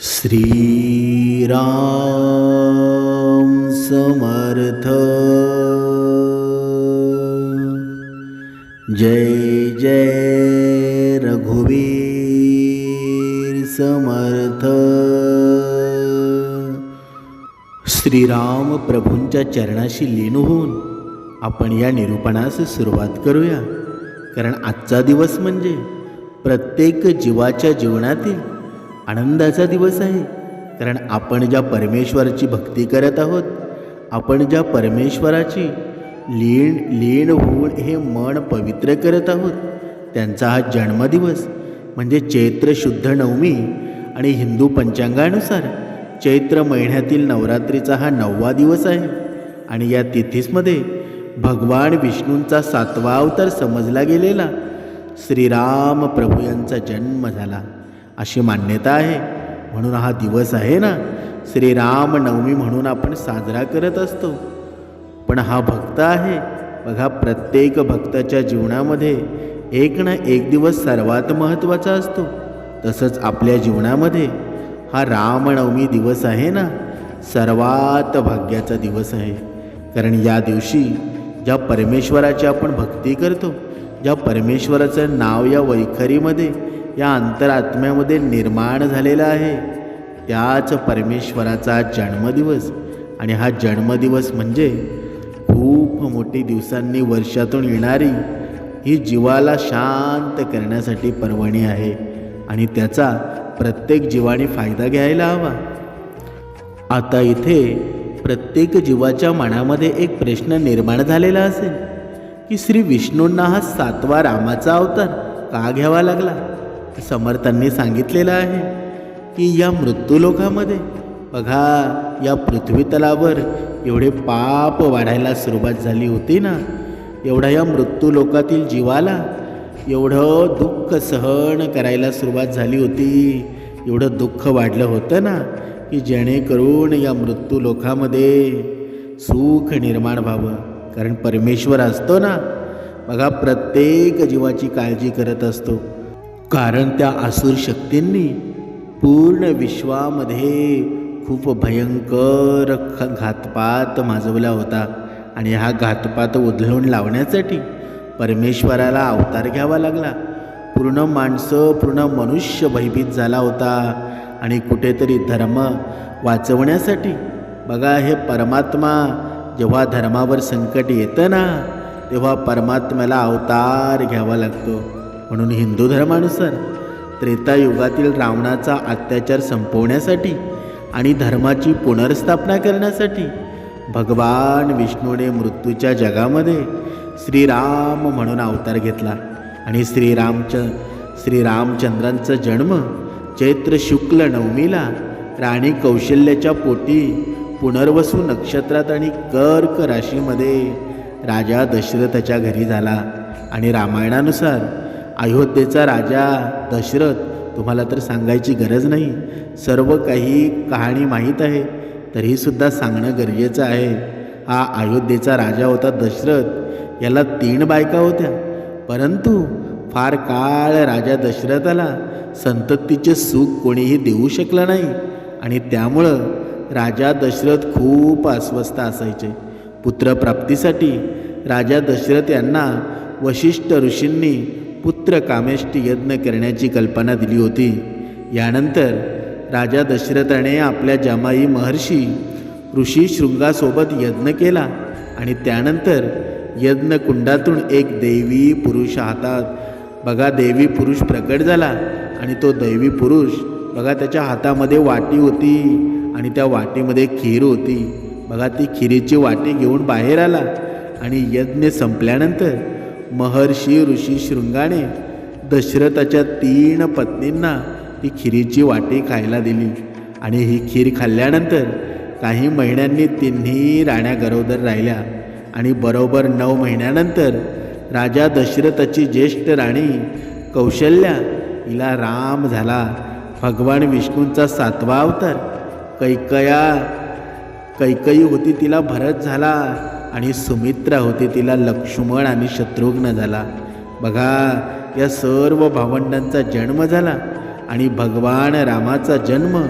श्रीराम समर्थ। जय जय रघुवीर समर्थ। श्रीराम प्रभूंच्या चरणाशी लीन होऊन आपण या निरूपणास सुरुवात करूया. कारण आजचा दिवस म्हणजे प्रत्येक जीवाच्या जीवनातील आनंदाचा दिवस आहे. कारण आपण ज्या परमेश्वराची भक्ती करत आहोत आपण ज्या परमेश्वराची लीण लीण होऊन हे मन पवित्र करत आहोत त्यांचा हा जन्मदिवस म्हणजे चैत्र शुद्ध नवमी आणि हिंदू पंचांगानुसार चैत्र महिन्यातील नवरात्रीचा हा नववा दिवस आहे. आणि या तिथीसमध्ये भगवान विष्णूंचा सातवा अवतार समजला गेलेला श्रीराम प्रभू यांचा जन्म झाला. अशी मान्यता आहे. म्हणून हा दिवस आहे ना श्रीराम नवमी म्हणून आपण साजरा करत असतो. पण हा भक्त आहे. बघा प्रत्येक भक्ताच्या जीवनामध्ये एक ना एक दिवस सर्वात महत्त्वाचा असतो. तसंच आपल्या जीवनामध्ये हा रामनवमी दिवस आहे ना सर्वात भाग्याचा दिवस आहे. कारण या दिवशी ज्या परमेश्वराची आपण भक्ती करतो ज्या परमेश्वराचं नाव या वैखरीमध्ये या अंतरात्म्यामध्ये निर्माण झालेला आहे. त्याच परमेश्वराचा जन्मदिवस. आणि हा जन्मदिवस म्हणजे खूप मोठी दिवसांनी वर्षातून येणारी ही जीवाला शांत करण्यासाठी पर्वणी आहे. आणि त्याचा प्रत्येक जीवाने फायदा घ्यायला हवा. आता इथे प्रत्येक जीवाच्या मनामध्ये एक प्रश्न निर्माण झालेला असेल की श्री विष्णूंना हा सातवा रामाचा अवतार का घ्यावा लागला? समर्थांनी सांगितलेलं आहे की या मृत्यूलोकामध्ये बघा या पृथ्वीतलावर एवढे पाप वाढायला सुरुवात झाली होती ना? एवढा या मृत्यूलोकातील जीवाला एवढं दुःख सहन करायला सुरुवात झाली होती. एवढं दुःख वाढलं होतं ना की जेणेकरून या मृत्यूलोकामध्ये सुख निर्माण व्हावं. कारण परमेश्वर असतो ना बघा प्रत्येक जीवाची काळजी करत असतो. कारण त्या आसुर शक्तींनी पूर्ण विश्वामध्ये खूप भयंकर ख घातपात माजवला होता. आणि हा घातपात उधळून लावण्यासाठी परमेश्वराला अवतार घ्यावा लागला. पूर्ण माणसं पूर्ण मनुष्य भयभीत झाला होता. आणि कुठेतरी धर्म वाचवण्यासाठी बघा हे परमात्मा जेव्हा धर्मावर संकट येतं ना तेव्हा परमात्म्याला अवतार घ्यावा लागतो. म्हणून हिंदू धर्मानुसार त्रेतायुगातील रावणाचा अत्याचार संपवण्यासाठी आणि धर्माची पुनर्स्थापना करण्यासाठी भगवान विष्णूने मृत्यूच्या जगामध्ये श्रीराम म्हणून अवतार घेतला. आणि श्रीरामच श्रीरामचंद्रांचा जन्म चैत्र शुक्ल नवमीला राणी कौशल्याच्या पोटी पुनर्वसू नक्षत्रात आणि कर्क राशीमध्ये राजा दशरथाच्या घरी झाला. आणि रामायणानुसार अयोध्येचा राजा दशरथ तुम्हाला तर सांगायची गरज नाही. सर्व काही कहाणी माहीत आहे. तरीसुद्धा सांगणं गरजेचं आहे. हा अयोध्येचा राजा होता दशरथ. याला तीन बायका होत्या. परंतु फार काळ राजा दशरथाला संततीचे सुख कोणीही देऊ शकलं नाही. आणि त्यामुळं राजा दशरथ खूप अस्वस्थ असायचे. पुत्रप्राप्तीसाठी राजा दशरथ यांना वशिष्ठ ऋषींनी पुत्र कामेष्टी यज्ञ करण्याची कल्पना दिली होती. यानंतर राजा दशरथाने आपल्या जमाई महर्षी ऋषी शृंगासोबत यज्ञ केला आणि त्यानंतर यज्ञकुंडातून एक देवी पुरुष हातात बघा देवी पुरुष प्रकट झाला आणि तो दैवी पुरुष बघा त्याच्या हातामध्ये वाटी होती आणि त्या वाटीमध्ये खीर होती. बघा ती खिरीची वाटी घेऊन बाहेर आला आणि यज्ञ संपल्यानंतर महर्षी ऋषी शृंगाने दशरथाच्या तीन पत्नींना ती खिरीची वाटी खायला दिली. आणि ही खीर खाल्ल्यानंतर काही महिन्यांनी तिन्ही राण्या गरोदर राहिल्या. आणि बरोबर नऊ महिन्यानंतर राजा दशरथाची ज्येष्ठ राणी कौशल्या हिला राम झाला. भगवान विष्णूंचा सातवा अवतार कैकया कैकई होती तिला भरत झाला. आणि सुमित्रा होती तिला लक्ष्मण आणि शत्रुघ्न झाला. बघा या सर्व भावंडांचा जन्म झाला आणि भगवान रामाचा जन्म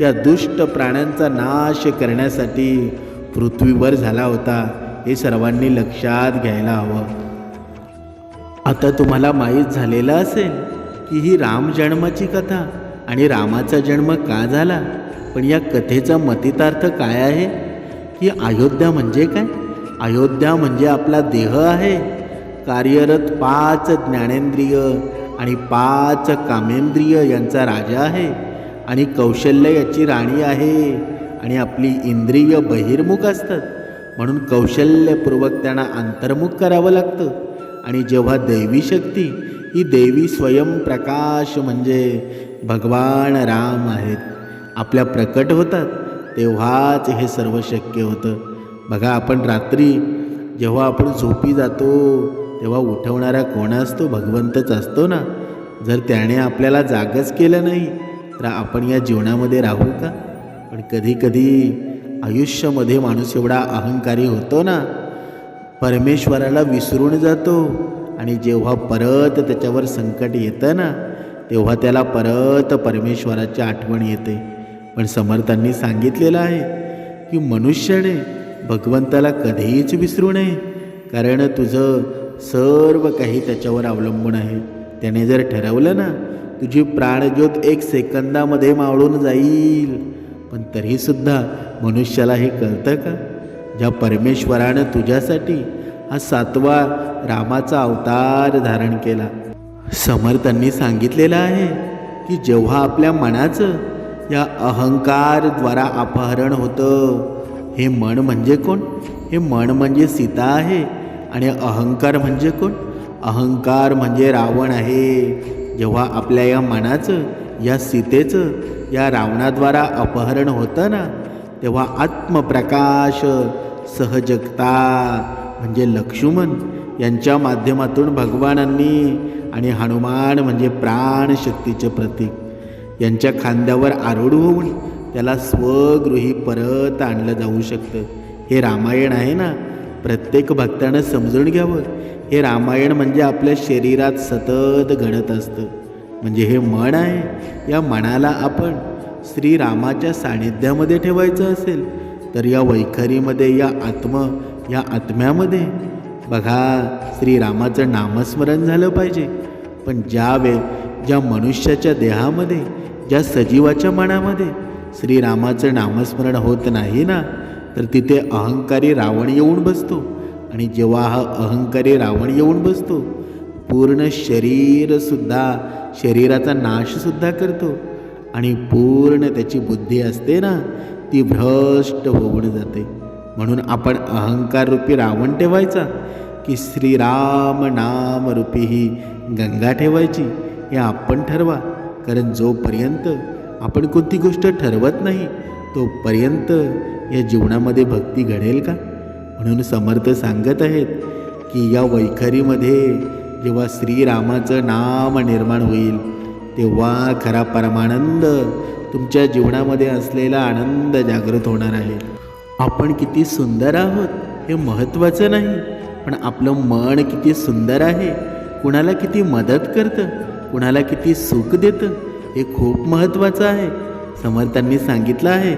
या दुष्ट प्राण्यांचा नाश करण्यासाठी पृथ्वीवर झाला होता. हे सर्वांनी लक्षात घ्यायला हवं. आता तुम्हाला माहीत झालेलं असेल की ही राम जन्माची कथा आणि रामाचा जन्म का झाला? पण या कथेचा मतितार्थ काय आहे? की अयोध्या म्हणजे काय? अयोध्या म्हणजे आपला देह आहे. कार्यरत पाच ज्ञानेंद्रिय आणि पाच कामेंद्रिय यांचा राजा आहे. आणि कौशल्य याची राणी आहे. आणि आपली इंद्रिय बहिर्मुख असतात. म्हणून कौशल्यपूर्वक त्यांना अंतर्मुख करावं लागतं. आणि जेव्हा दैवी शक्ती ही देवी स्वयंप्रकाश म्हणजे भगवान राम आहेत. आपल्या प्रकट होतात. तेव्हाच हे सर्व शक्य होतं. बघा आपण रात्री जेव्हा आपण झोपी जातो तेव्हा उठवणारा कोण असतो? भगवंतच असतो ना? जर त्याने आपल्याला जागच केलं नाही तर आपण या जीवनामध्ये राहू का? पण कधीकधी आयुष्यामध्ये माणूस एवढा अहंकारी होतो ना? परमेश्वराला विसरून जातो आणि जेव्हा परत त्याच्यावर संकट येतं ना तेव्हा त्याला परत परमेश्वराची आठवण येते. पण समर्थांनी सांगितलेलं आहे की मनुष्याने भगवंताला कधीच विसरू नये. कारण तुझं सर्व काही त्याच्यावर अवलंबून आहे. त्याने जर ठरवलं ना तुझी प्राणज्योत एक सेकंदामध्ये मावळून जाईल. पण तरीसुद्धा मनुष्याला हे कळतं का? ज्या परमेश्वरानं तुझ्यासाठी हा सातवा रामाचा अवतार धारण केला. समर्थांनी सांगितलेलं आहे की जेव्हा आपल्या मनाचं या अहंकारद्वारा अपहरण होतं हे मन म्हणजे कोण? हे मन म्हणजे सीता आहे. आणि अहंकार म्हणजे कोण? अहंकार म्हणजे रावण आहे. जेव्हा आपल्या या मनाचं या सीतेचं या रावणाद्वारा अपहरण होतं ना तेव्हा आत्मप्रकाश सहजगता म्हणजे लक्ष्मण यांच्या माध्यमातून भगवानांनी आणि हनुमान म्हणजे प्राणशक्तीचे प्रतीक यांच्या खांद्यावर आरूढ होऊन त्याला स्वगृही परत आणलं जाऊ शकतं. हे रामायण आहे ना? प्रत्येक भक्तानं समजून घ्यावं. हे रामायण म्हणजे आपल्या शरीरात सतत घडत असतं. म्हणजे हे मन आहे. या मनाला आपण श्रीरामाच्या सानिध्यामध्ये ठेवायचं असेल तर या वैखरीमध्ये या आत्म या आत्म्यामध्ये. बघा श्रीरामाचं नामस्मरण झालं पाहिजे. पण ज्या वेळ ज्या मनुष्याच्या देहामध्ये ज्या सजीवाच्या मनामध्ये श्रीरामाचं नामस्मरण होत नाही ना तर तिथे अहंकारी रावण येऊन बसतो. आणि जेव्हा हा अहंकारी रावण येऊन बसतो पूर्ण शरीरसुद्धा शरीराचा नाशसुद्धा करतो. आणि पूर्ण त्याची बुद्धी असते ना ती भ्रष्ट होऊन जाते. म्हणून आपण अहंकार रूपी रावण ठेवायचा की श्रीराम नाम रूपी ही गंगा ठेवायची हे आपण ठरवा. कारण जोपर्यंत आपण कोणती गोष्ट ठरवत नाही तोपर्यंत या जीवनामध्ये भक्ती घडेल का? म्हणून समर्थ सांगत आहेत की या वैखरीमध्ये जेव्हा श्रीरामाचं नाम निर्माण होईल तेव्हा खरा परमानंद तुमच्या जीवनामध्ये असलेला आनंद जागृत होणार आहे. आपण किती सुंदर आहोत हे महत्त्वाचं नाही पण आपलं मन किती सुंदर आहे कुणाला किती मदत करतं कुणाला किती सुख देतं हे खूप महत्त्वाचं आहे. समर्थांनी सांगितलं आहे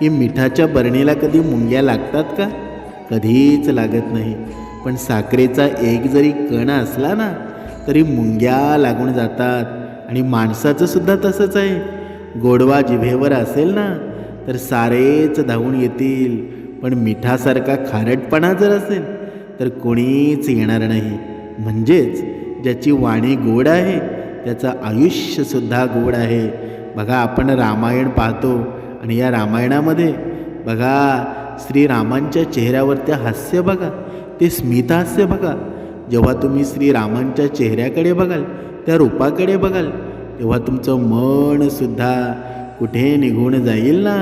की मिठाच्या बरणीला कधी मुंग्या लागतात का? कधीच लागत नाही. पण साखरेचा एक जरी कण असला ना तरी मुंग्या लागून जातात. आणि माणसाचं सुद्धा तसंच आहे. गोडवा जिभेवर असेल ना तर सारेच धावून येतील. पण मिठासारखा खारटपणा जर असेल तर कोणीच येणार नाही. म्हणजेच ज्याची वाणी गोड आहे त्याचं आयुष्यसुद्धा गोड आहे. बघा आपण रामायण पाहतो आणि या रामायणामध्ये बघा श्रीरामांच्या चेहऱ्यावरचं हास्य बघा ते स्मितहास्य बघा. जेव्हा तुम्ही श्रीरामांच्या चेहऱ्याकडे बघाल त्या रूपाकडे बघाल तेव्हा तुमचं मनसुद्धा कुठे निघून जाईल ना?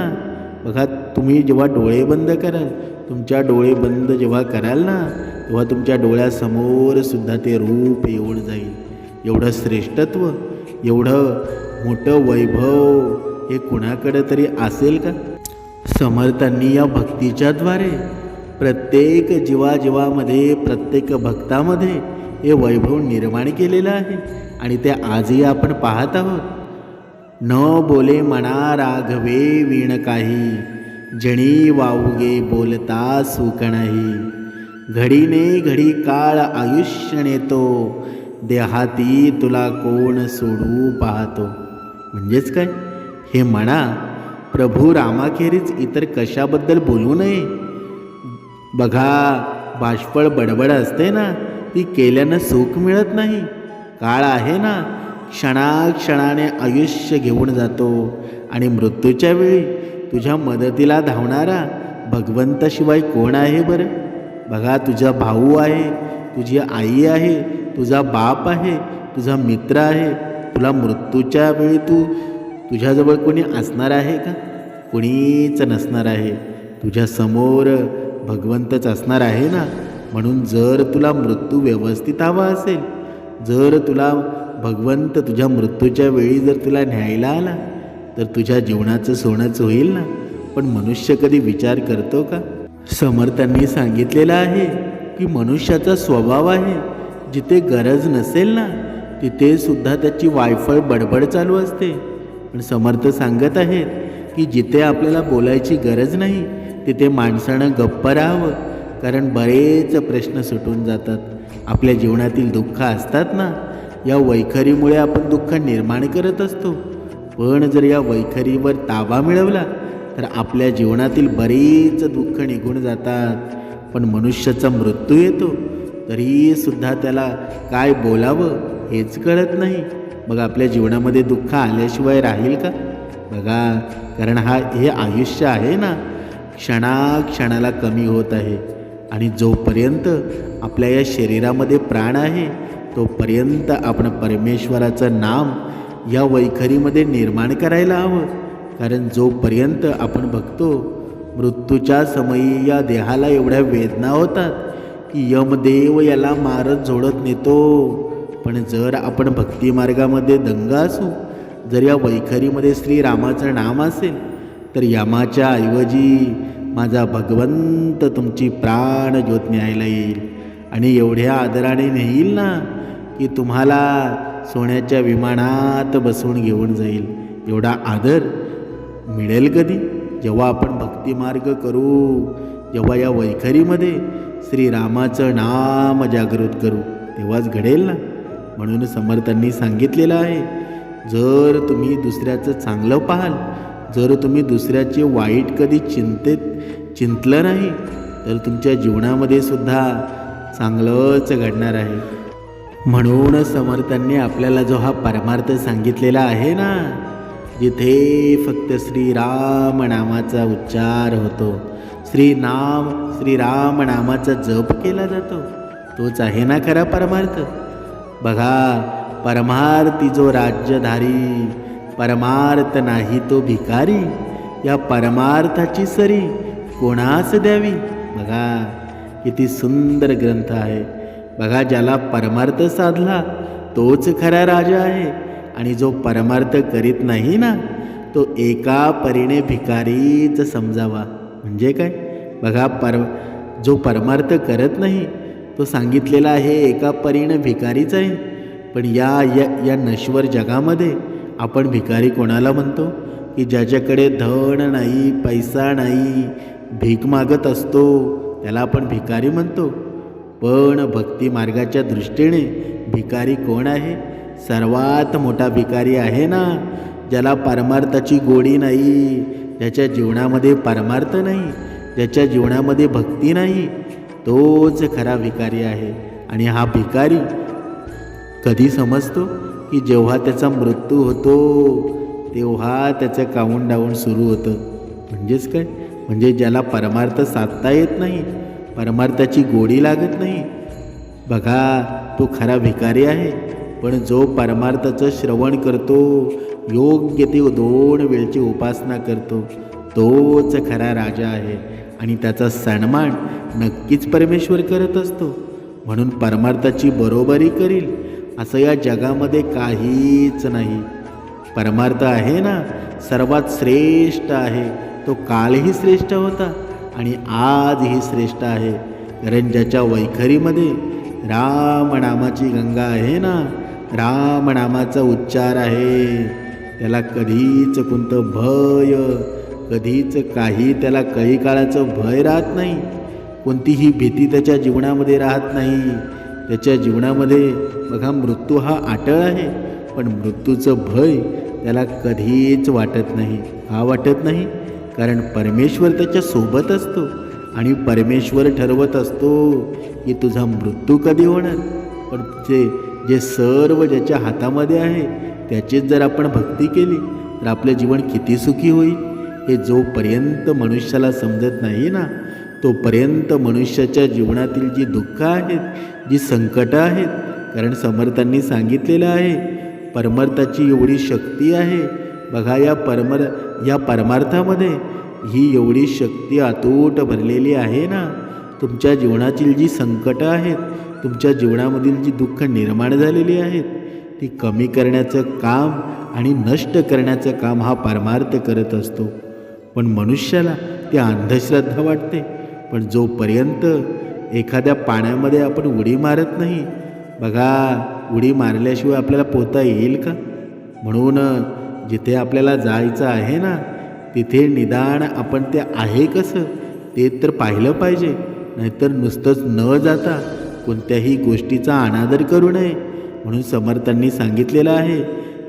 बघा तुम्ही जेव्हा डोळे बंद कराल तुमच्या डोळे बंद जेव्हा कराल ना तेव्हा तुमच्या डोळ्यासमोर सुद्धा ते रूप येऊन जाईल. एवढं श्रेष्ठत्व एवढं मोठं वैभव हे कुणाकडं तरी असेल का? समर्थांनी या भक्तीच्याद्वारे प्रत्येक जीवाजीवामध्ये प्रत्येक भक्तामध्ये हे वैभव निर्माण केलेलं आहे आणि ते आजही आपण पाहत आहोत. न बोले मना राघवे वीण काही जणी वाऊगे बोलता सुख नाही. घडीने घडी काळ आयुष्य नेतो देहाती तुला कोण सोडू पाहतो. म्हणजेच काय? हे म्हणा प्रभू रामाखेरीज इतर कशाबद्दल बोलू नये? बघा बाष्पळ बडबड असते ना ती केल्यानं सुख मिळत नाही. काळ आहे ना क्षणाक्षणाने आयुष्य घेऊन जातो. आणि मृत्यूच्या वेळी तुझ्या मदतीला धावणारा भगवंताशिवाय कोण आहे बरं? बघा तुझा भाऊ आहे तुझी आई आहे तुझा बाप आहे तुझा मित्र आहे तुला मृत्यूच्या वेळी तू तुझ्याजवळ कोणी असणार आहे का? कोणीच नसणार आहे. तुझ्यासमोर भगवंतच असणार आहे ना? म्हणून जर तुला मृत्यू व्यवस्थित हवा असेल जर तुला भगवंत तुझ्या मृत्यूच्या वेळी जर तुला न्यायला आला तर तुझ्या जीवनाचं सोनंच होईल ना? पण मनुष्य कधी विचार करतो का? समर्थांनी सांगितलेलं आहे की मनुष्याचा स्वभाव आहे जिथे गरज नसेल ना तिथे सुद्धा त्याची वायफळ बडबड चालू असते. पण समर्थ सांगत आहेत की जिथे आपल्याला बोलायची गरज नाही तिथे माणसानं गप्प राहावं. कारण बरेच प्रश्न सुटून जातात. आपल्या जीवनातील दुःख असतात ना या वैखरीमुळे आपण दुःख निर्माण करत असतो. पण जर या वैखरीवर ताबा मिळवला तर आपल्या जीवनातील बरेच दुःख निघून जातात. पण मनुष्याचा मृत्यू येतो. तरीसुद्धा त्याला काय बोलावं हेच कळत नाही. मग आपल्या जीवनामध्ये दुःख आल्याशिवाय राहील का? बघा कारण हा हे आयुष्य आहे ना क्षणाक्षणाला कमी होत आहे. आणि जोपर्यंत आपल्या या शरीरामध्ये प्राण आहे तोपर्यंत आपण परमेश्वराचं नाम या वैखरीमध्ये निर्माण करायला हवं. कारण जोपर्यंत आपण बघतो मृत्यूच्या समयी या देहाला एवढ्या वेदना होतात. की यमदेव याला मारत झोडत नेतो. पण जर आपण भक्तिमार्गामध्ये दंग असू जर या वैखरीमध्ये श्रीरामाचं नाम असेल तर यमाच्या ऐवजी माझा भगवंत तुमची प्राणज्योत न्यायला येईल. आणि एवढ्या आदराने नेईल ना की तुम्हाला सोन्याच्या विमानात बसवून घेऊन जाईल. एवढा आदर मिळेल कधी? जेव्हा आपण भक्तिमार्ग करू जेव्हा या वैखरीमध्ये श्रीरामाचं नाम जागृत करू. तेव्हाच घडेल ना? म्हणून समर्थांनी सांगितलेलं आहे. जर तुम्ही दुसऱ्याचं चांगलं पाहाल जर तुम्ही दुसऱ्याचे वाईट कधी चिंतेत चिंतलं नाही तर तुमच्या जीवनामध्ये सुद्धा चांगलंच घडणार आहे. म्हणून समर्थांनी आपल्याला जो हा परमार्थ सांगितलेला आहे ना जिथे फक्त श्रीराम नामाचा उच्चार होतो श्रीनाम श्रीराम नामाचा जप केला जातो. तोच आहे ना खरा परमार्थ? बघा परमार्थी जो राज्यधारी परमार्थ नाही तो भिकारी या परमार्थाची सरी कोणास द्यावी? बघा किती सुंदर ग्रंथ आहे. बघा ज्याला परमार्थ साधला तोच खरा राजा आहे. आणि जो परमार्थ करीत नाही ना तो एका परीने भिकारीच समजावा. म्हणजे काय? बघा पर जो परमार्थ करत नाही तो सांगितलेला आहे एका परीनं भिकारीच आहे. पण या या या नश्वर जगामध्ये आपण भिकारी कोणाला म्हणतो? की ज्याच्याकडे धन नाही पैसा नाही भीक मागत असतो त्याला आपण भिकारी म्हणतो. पण भक्ती मार्गाच्या दृष्टीने भिकारी कोण आहे? सर्वात मोठा भिकारी आहे ना ज्याला परमार्थाची गोडी नाही ज्याच्या जीवनामध्ये परमार्थ नाही ज्याच्या जीवनामध्ये भक्ती नाही तोच खरा भिकारी आहे. आणि हा भिकारी कधी समजतो की जेव्हा त्याचा मृत्यू होतो तेव्हा त्याचं काउन डाऊन सुरू होतं. म्हणजेच काय? म्हणजे ज्याला परमार्थ साधता येत नाही परमार्थाची गोडी लागत नाही. बघा तो खरा भिकारी आहे पण जो परमार्थाचं श्रवण करतो योग्य ते दोन वेळची उपासना करतो. तोच खरा राजा आहे आणि त्याचा सन्मान नक्कीच परमेश्वर करत असतो. म्हणून परमार्थाची बरोबरी करील असं या जगामध्ये काहीच नाही. परमार्थ आहे ना? सर्वात श्रेष्ठ आहे. तो कालही श्रेष्ठ होता आणि आजही श्रेष्ठ आहे. कारण ज्याच्या वैखरीमध्ये राम नामाची गंगा आहे ना? राम नामाचा उच्चार आहे. त्याला कधीच कोणतं भय कधीच काही त्याला काही काळाचं भय राहत नाही. कोणतीही भीती त्याच्या जीवनामध्ये राहत नाही. त्याच्या जीवनामध्ये बघा मृत्यू हा आटळ आहे. पण मृत्यूचं भय त्याला कधीच वाटत नाही. का वाटत नाही? कारण परमेश्वर त्याच्या सोबत असतो. आणि परमेश्वर ठरवत असतो की तुझा मृत्यू कधी होणार? पण जे जे सर्व ज्याच्या हातामध्ये आहे त्याचीच जर आपण भक्ती केली तर आपलं जीवन किती सुखी होईल? हे जोपर्यंत मनुष्याला समजत नाही ना तोपर्यंत मनुष्याच्या जीवनातील जी दुःख आहेत जी संकटं आहेत कारण समर्थांनी सांगितलेलं आहे परमार्थाची एवढी शक्ती आहे. बघा या परमर या परमार्थामध्ये ही एवढी शक्ती अतूट भरलेली आहे ना. तुमच्या जीवनातील जी संकटं आहेत तुमच्या जीवनामधील जी दुःख निर्माण झालेली आहेत ती कमी करण्याचं काम आणि नष्ट करण्याचं काम हा परमार्थ करत असतो. पण मनुष्याला ती अंधश्रद्धा वाटते. पण जोपर्यंत एखाद्या पाण्यामध्ये आपण उडी मारत नाही बघा उडी मारल्याशिवाय आपल्याला पोहता येईल का? म्हणून जिथे आपल्याला जायचं आहे ना तिथे निदान आपण ते आहे कसं? ते तर पाहिलं पाहिजे. नाहीतर नुसतंच न जाता कोणत्याही गोष्टीचा अनादर करू नये. म्हणून समर्थांनी सांगितलेलं आहे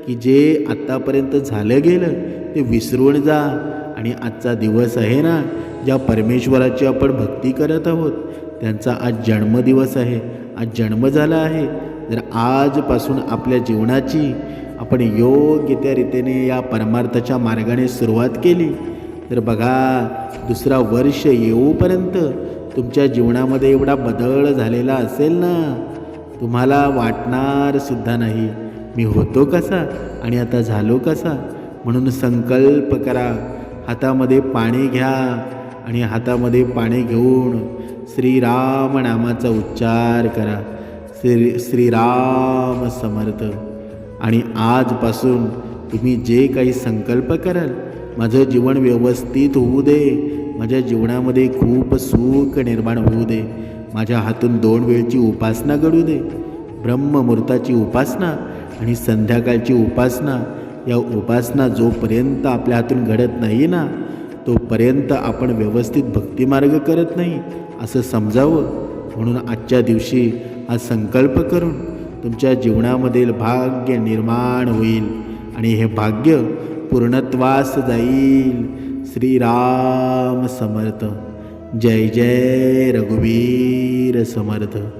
की जे आत्तापर्यंत झालं गेलं ते विसरून जा. आणि आजचा दिवस आहे ना ज्या परमेश्वराची आपण भक्ती करत आहोत त्यांचा आज जन्मदिवस आहे. आज जन्म झाला आहे. जर आजपासून आपल्या जीवनाची आपण योग्य त्या रीतीने या परमार्थाच्या मार्गाने सुरुवात केली. तर बघा दुसरा वर्ष येऊपर्यंत तुमच्या जीवनामध्ये एवढा बदल झालेला असेल ना? तुम्हाला वाटणार सुद्धा नाही. मी होतो कसा आणि आता झालो कसा? म्हणून संकल्प करा. हातामध्ये पाणी घ्या आणि हातामध्ये पाणी घेऊन श्रीराम नामाचा उच्चार करा. श्री श्रीराम समर्थ. आणि आजपासून तुम्ही जे काही संकल्प कराल माझं जीवन व्यवस्थित होऊ दे. माझ्या जीवनामध्ये खूप सुख निर्माण होऊ दे. माझ्या हातून दोन वेळची उपासना घडू दे. ब्रह्ममुहूर्ताची उपासना आणि संध्याकाळची उपासना. या उपासना जोपर्यंत आपल्या हातून घडत नाही ना तोपर्यंत आपण व्यवस्थित भक्तिमार्ग करत नाही असं समजावं. म्हणून आजच्या दिवशी हा संकल्प करून तुमच्या जीवनामधील भाग्य निर्माण होईल आणि हे भाग्य पूर्णत्वास जाईल. श्रीराम समर्थ. जय जय रघुवीर समर्थ।